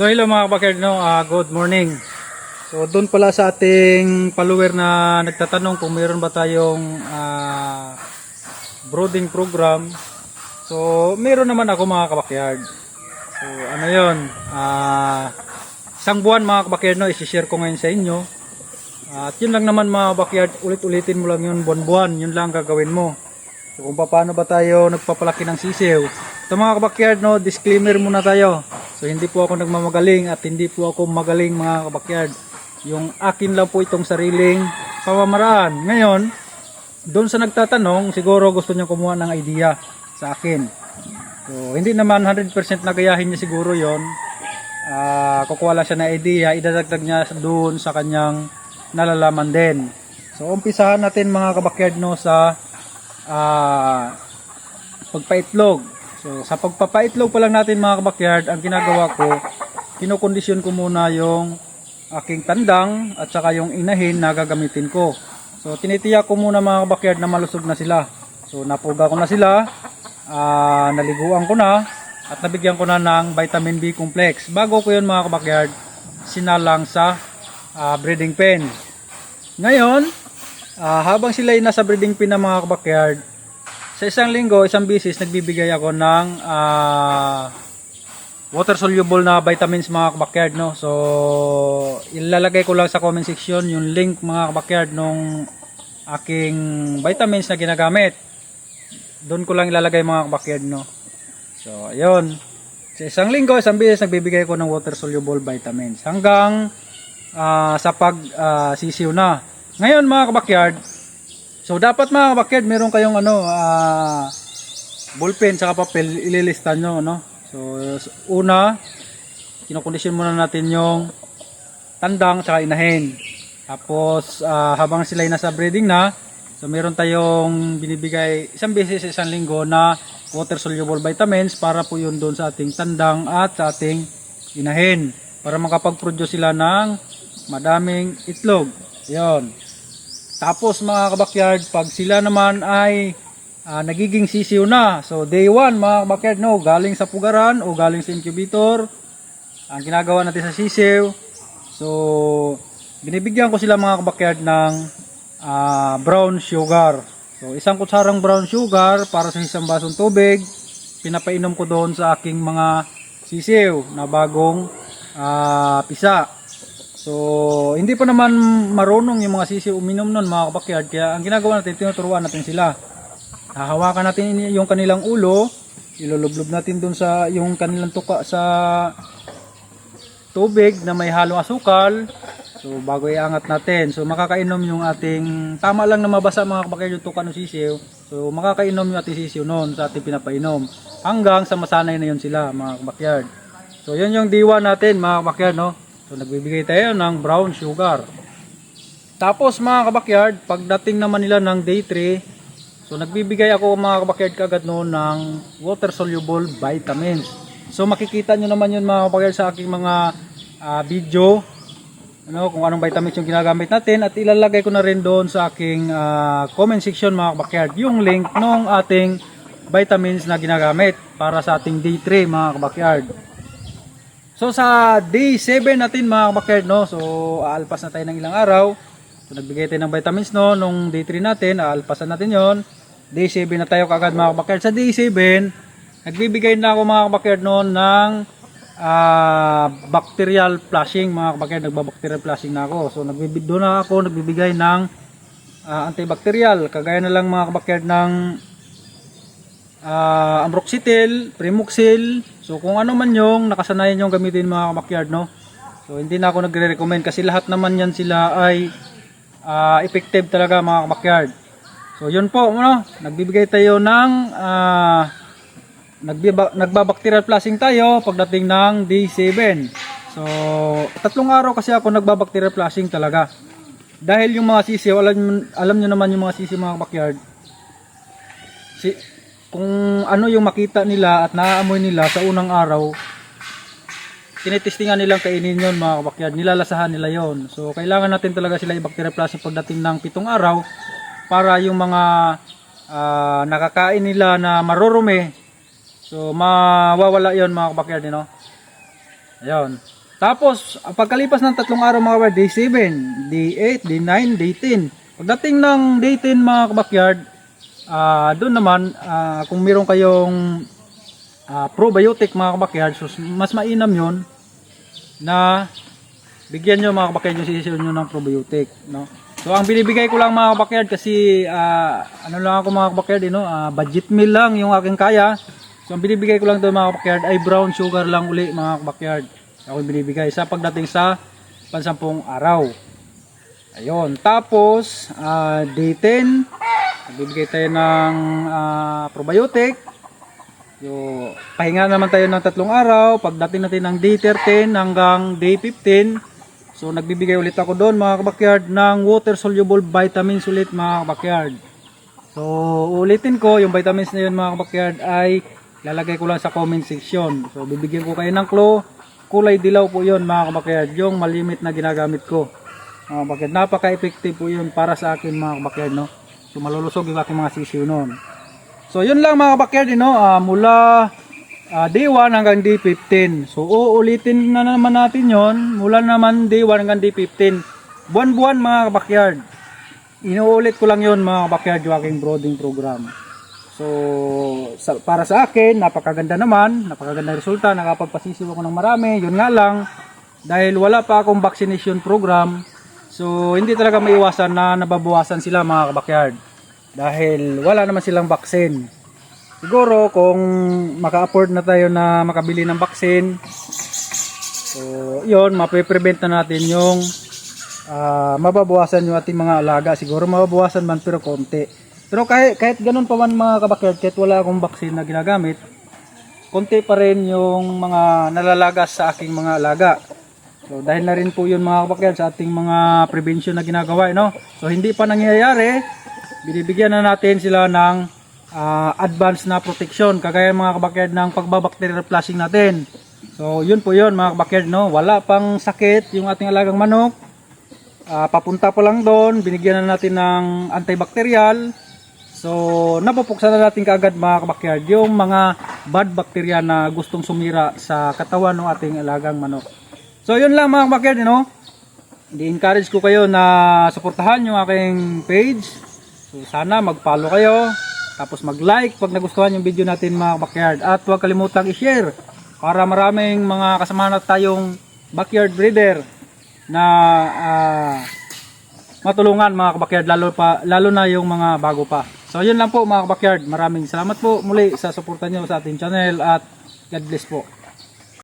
So hello mga kabakyard, no? Ah, good morning. So doon pala sa ating follower na nagtatanong kung mayroon ba tayong ah, brooding program. So meron naman ako mga kabakyard. So ano yon? Ah, isang buwan mga kabakyard, no? Isishare ko ngayon sa inyo. At yun lang naman mga kabakyard, ulit-ulitin mo lang yun buwan-buwan. Yun lang gagawin mo. So kung paano ba tayo nagpapalaki ng sisiw. Ito mga kabakyard, no, disclaimer muna tayo. So hindi po ako nagmamagaling at hindi po ako magaling mga kabakyard. Yung akin lang po itong sariling pamamaraan. Ngayon, doon sa nagtatanong, siguro gusto niya kumuha ng idea sa akin. So hindi naman 100% nagayahin niya siguro yon. Ah, kukuha lang siya ng idea, idadagdag niya doon sa kanyang nalalaman din. So umpisahan natin mga kabakyard no sa ah, pagpaitlog. So sa pagpapaitlog pa lang natin mga kabakyard, ang ginagawa ko, kinokondisyon ko muna yung aking tandang at saka yung inahin na gagamitin ko. So tinitiyak ko muna mga kabakyard na malusog na sila. So napuga ko na sila, ah, naliguan ko na at nabigyan ko na ng vitamin B complex. Bago ko yun mga kabakyard, sinalang sa ah, breeding pen. Ngayon, ah, habang sila ay nasa breeding pen ng mga kabakyard, sa isang linggo, isang bisis, nagbibigay ako ng ah, water soluble na vitamins mga kabakyard. No? So, ilalagay ko lang sa comment section yung link mga kabakyard nung aking vitamins na ginagamit. Doon ko lang ilalagay mga kabakyard. No? So, ayun. Sa isang linggo, isang bisis, nagbibigay ko ng water soluble vitamins. Hanggang ah, sa pag ah, sisiw na. Ngayon mga kabakyard, so dapat mga kabakyard, meron kayong ano, ah, ballpen sa papel, ililista nyo. No? So, una, kinokondisyon muna natin yung tandang sa inahin. Tapos, ah, habang sila ay nasa breeding na, so meron tayong binibigay isang beses sa isang linggo na water soluble vitamins para po yun doon sa ating tandang at sa ating inahin para makapag-produce sila ng madaming itlog. Yon. Tapos mga kabakyard, pag sila naman ay ah, nagiging sisiw na. So day 1 mga kabakyard, no, galing sa pugaran o galing sa incubator. Ang ginagawa natin sa sisiw. So binibigyan ko sila mga kabakyard ng ah, brown sugar. So isang kutsarang brown sugar para sa isang basong tubig. Pinapainom ko doon sa aking mga sisiw na bagong ah, pisa. So, hindi pa naman marunong yung mga sisiw uminom nun mga kabakyard. Kaya ang ginagawa natin, tinuturuan natin sila. Hahawakan natin yung kanilang ulo, ilulublob natin dun sa yung kanilang tuka sa tubig na may halong asukal. So, bago iangat natin. So, makakainom yung ating, tama lang na mabasa mga kabakyard yung tuka ng sisiw. So, makakainom yung ating sisiw noon sa ating pinapainom. Hanggang sa masanay na yun sila mga kabakyard. So, yun yung diwa natin mga kabakyard, no? So nagbibigay tayo ng brown sugar. Tapos mga kabakyard, pagdating naman nila ng day 3, so nagbibigay ako mga kabakyard kagad noon ng water soluble vitamins. So makikita nyo naman yun mga kabakyard sa aking mga ah, video ano, kung anong vitamins yung ginagamit natin at ilalagay ko na rin doon sa aking ah, comment section mga kabakyard yung link ng ating vitamins na ginagamit para sa ating day 3 mga kabakyard. So sa day 7 natin mga kabakyard no, so aalpas na tayo ng ilang araw. So nagbigay tayo ng vitamins no, nung day 3 natin, aalpasan natin yon. Day 7 na tayo kagad mga kabakyard. Sa day 7, nagbibigay na ako mga kabakyard no ng ah, bacterial flushing mga kabakyard, nagbabacterial flushing na ako. So nagbibigay na ako nagbibigay ng ah, antibacterial, kagaya na lang mga kabakyard ng ah amroxetil, Primoxil. So kung ano man yung nakasanayan yung gamitin mga kabakyard no. So hindi na ako nagre-recommend kasi lahat naman yan sila ay ah, effective talaga mga kabakyard. So yun po, ano, nagbibigay tayo ng ah, nagbiba, nagbabacterial flushing tayo pagdating ng day 7. So tatlong araw kasi ako nagbabacterial flushing talaga. Dahil yung mga sisiw, alam, alam nyo naman yung mga sisiw mga kabakyard, si, kung ano yung makita nila at naaamoy nila sa unang araw, tinitestingan nilang kainin yon mga kabakyard, nilalasahan nila yon. So kailangan natin talaga sila i-bacteria plus pagdating ng pitong araw para yung mga ah, nakakain nila na marurumi, so mawawala yon mga kabakyard, no? Ayun. Tapos, pagkalipas ng tatlong araw mga kabakyard, day 7, day 8, day 9, day 10. Pagdating ng day 10 mga kabakyard, ah doon naman, ah, kung meron kayong ah, probiotic mga kabakyard, so mas mainam yon na bigyan nyo mga kabakyard yung sisyo nyo ng probiotic. No? So ang binibigay ko lang mga kabakyard kasi ah, ano lang ako mga kabakyard, eh, no? Ah, budget meal lang yung aking kaya. So ang binibigay ko lang doon mga kabakyard ay brown sugar lang uli mga kabakyard. Ako binibigay sa pagdating sa pansampung araw. Ayun. Tapos, ah, day 10, bibigay tayo ng ah, probiotic. Yo, pahinga naman tayo ng tatlong araw. Pagdating natin ng day 13 hanggang day 15, so nagbibigay ulit ako doon mga kabakyard ng water soluble vitamins ulit mga kabakyard. So, ulitin ko, yung vitamins na yun mga kabakyard ay lalagay ko lang sa comment section. So, bibigyan ko kayo ng clue. Kulay dilaw po yun mga kabakyard, yung malimit na ginagamit ko. Mga kabakyard, napaka-effective po yun para sa akin mga kabakyard, no? So, malulusog yung aking mga sisiw noon. So, yun lang mga kabakyard, no? Ah, mula ah, day 1 hanggang day 15. So, uulitin na naman natin yon mula naman day 1 hanggang day 15. Buwan-buwan mga kabakyard. Inuulit ko lang yon mga kabakyard yung aking brooding program. So, sa, para sa akin, napakaganda naman, napakaganda resulta, nakapagpasisiw ako ng marami. Yun nga lang, dahil wala pa akong vaccination program, so hindi talaga maiwasan na nababawasan sila mga kabakyard. Dahil wala naman silang vaccine. Siguro kung maka-afford na tayo na makabili ng vaccine, so yun, mape-prevent na natin yung ah, mababawasan yung ating mga alaga. Siguro mababawasan man pero konti. Pero kahit, kahit ganun pa man mga kabakyard, kahit wala akong vaccine na ginagamit, konti pa rin yung mga nalalagas sa aking mga alaga. So dahil na rin po yun mga kabakyard sa ating mga prevention na ginagawa, no? So hindi pa nangyayari, binibigyan na natin sila ng ah, advanced na protection kagaya mga kabakyard ng pagbabacterial flushing natin. So yun po yun mga kabakyard, no? Wala pang sakit yung ating alagang manok. Ah, papunta pa lang doon, binigyan na natin ng antibacterial. So, napupuksan na natin kaagad mga kabakyard yung mga bad bacteria na gustong sumira sa katawan ng ating alagang manok. So, yun lang mga kabakyard, no? Di-encourage ko kayo na suportahan yung aking page. So, sana mag-follow kayo. Tapos mag-like pag nagustuhan yung video natin mga kabakyard. At huwag kalimutang i-share para maraming mga kasama na tayong backyard breeder na ah, matulungan mga kabakyard lalo pa lalo na yung mga bago pa. So yun lang po mga kabakyard. Maraming salamat po muli sa suporta niyo sa ating channel at God bless po.